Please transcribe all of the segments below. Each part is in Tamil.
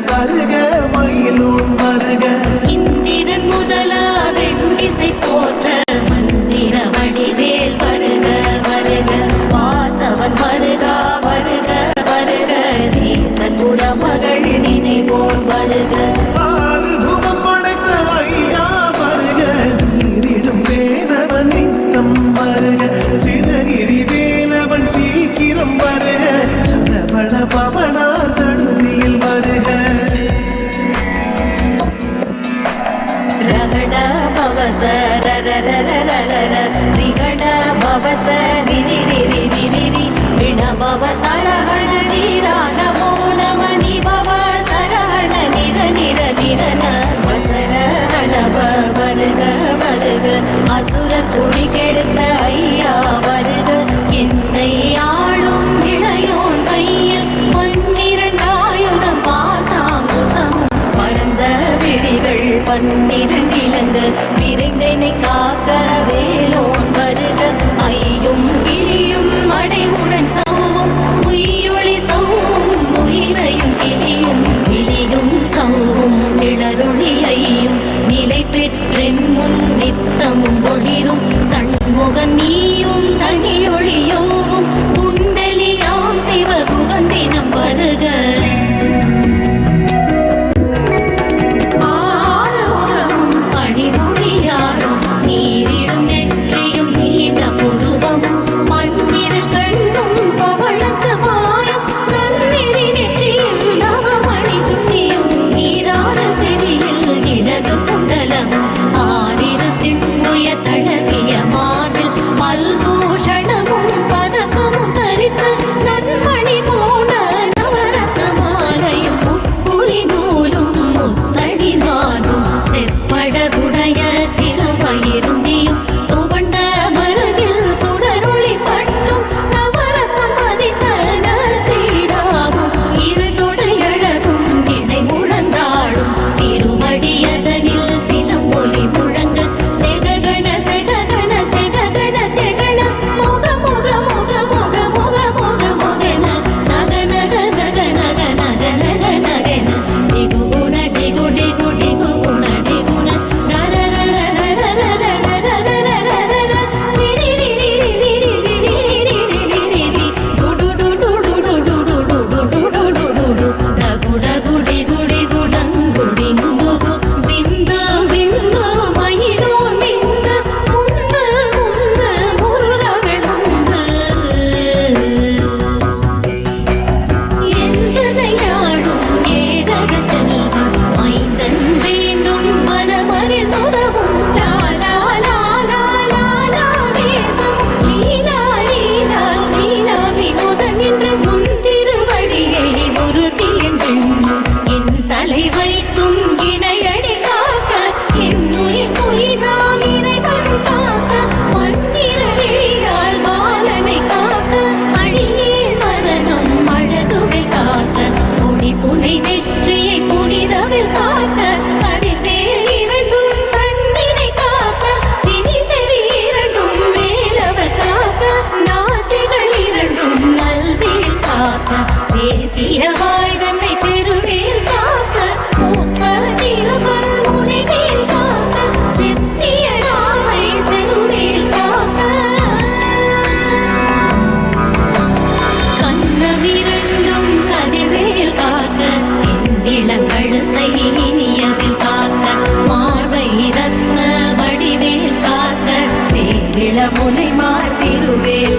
வருக மயிலும் வருக. இந்திரன் முதலா வெண்டிசை போற்ற மந்திர வடிவேல் வருக வருக. வாசவன் வருக வருக வருக. நேசபுர மகள் நினைவோர் வருக. சரரரரரர திகழ பவச நிரிரிரிரிரி விண பவ சரஹண நீரான மோனம நிபவ சரஹண நிர நிர நிரன வசரஹண வருக வருக அசுர குழி கெடுத்த ஐயா வருக என்னை ஆளும் இளையோன் கையில் பொன்னிரண்டாயுதம் பாசாங்குசம் பரந்த விழிகள் பன்னிரண்டிலங்கு காக்க வேலோன் வருக. ஐயும் கிளியும் மடைவுடன் சௌவும் உயிரொளி சௌவும் உயிரையும் கிளியும். கிளியும் சௌவும் கிளருளி ஐயும். நிலை பெற்றென் முன் நித்தமும் முனை மார் திருவேல்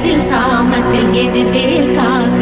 சாமத்தில் சாமத்தில் எதிர்வேல் காக்க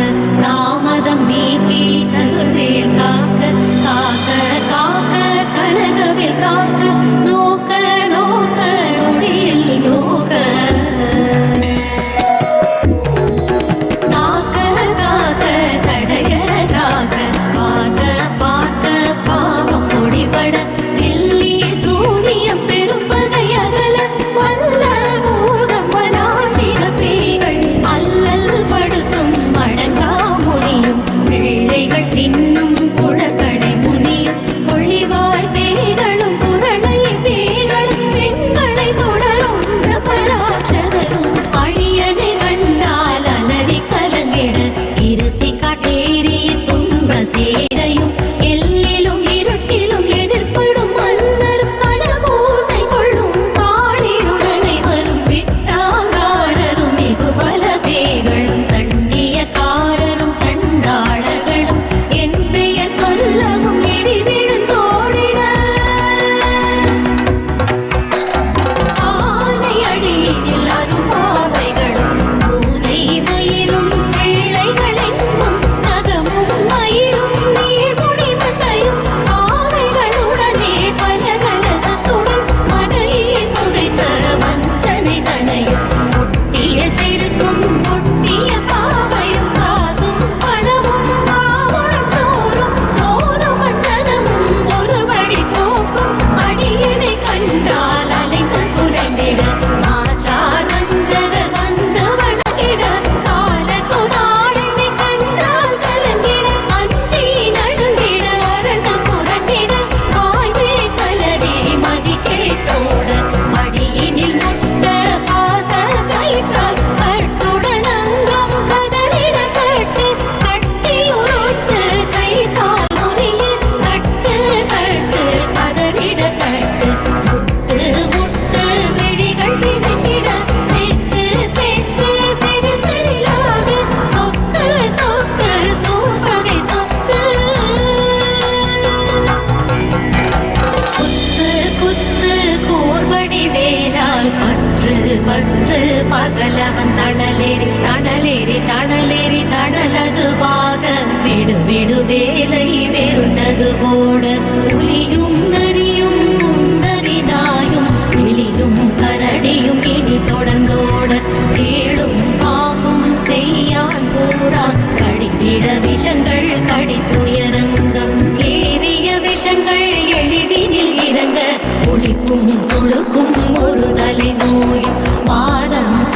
பகலவன் தணலேறி தணலேறி தணலேறி தணலதுவாக விடு விடு வேலை வேறுண்டது ஓட. புலியும் நரியும் உன்னரி நாயும் எலியும் கரடியும் இனி தொடர்ந்தோட. தேடும் பாவம் செய்யான் போரான் கடிவிட விஷங்கள் கடித்துயரங்கம். ஏறிய விஷங்கள் எளிதினில் இறங்க. ஒளிக்கும் சொலுக்கும் ஒரு தலை நோயும்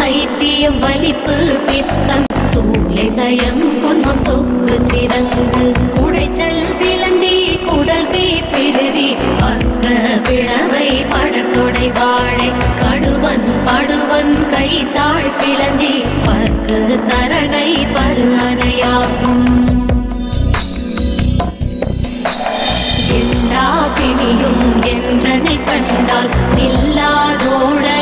சைத்தியம் வலிப்பு பித்தம். சூளை சயம் குன்மம் சொக்கு சிறங்கு. குடைச்சல் சிலந்தி குடல்வி பிரிதி பக்க பிளவை படர்தொடை வாழை. கடுவன் படுவன் கைத்தாள் சிலந்தி. பக்கு தரகை பரு அறையாகும் எல்லா பிணியும் என்றனை கண்டால் நில்லாதோட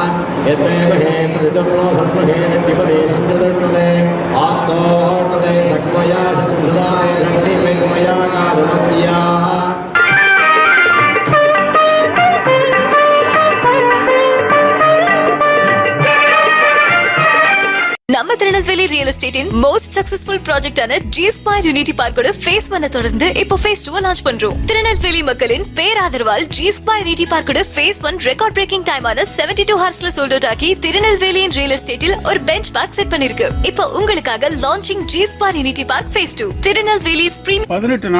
യജ്ഞേമഹേന്ദ്രജന്മസന്മഹേരത്തിപദേശിന്ദ്രേ ആത്മോർത്തേ സക്മയാ സംസദായ സംസീമയാ കാതുമപ്രിയാ நம்ம திருநெல்வேலி ரியல் எஸ்டேட்டின் மோஸ்ட் சக்சஸ்ஃபுல் ப்ராஜெக்டான ஜி ஸ்பார் யூனிட்டி பார்க்கோட ஃபேஸ் ஒன்ன தொடர்ந்து இப்போ ஃபேஸ் டூ லான்ச் பண்றோம். திருநெல்வேலி மக்களின் பேராதரவால் ஜி ஸ்பார் யூனிட்டி பார்க்கோட ஃபேஸ் ஒன் ரெக்கார்ட் பிரேக்கிங் டைமான செவன்டி டூ ஹார்ஸ்ல சோல்ட் அவுட் ஆக்கி திருநெல்வேலியின் ரியல் எஸ்டேட்டில் ஒரு பெஞ்ச் மார்க் செட் பண்ணிருக்கு. இப்போ உங்களுக்காக launching G Spar Unity park phase two Tirunelveli supreme பதினெட்டு நாள்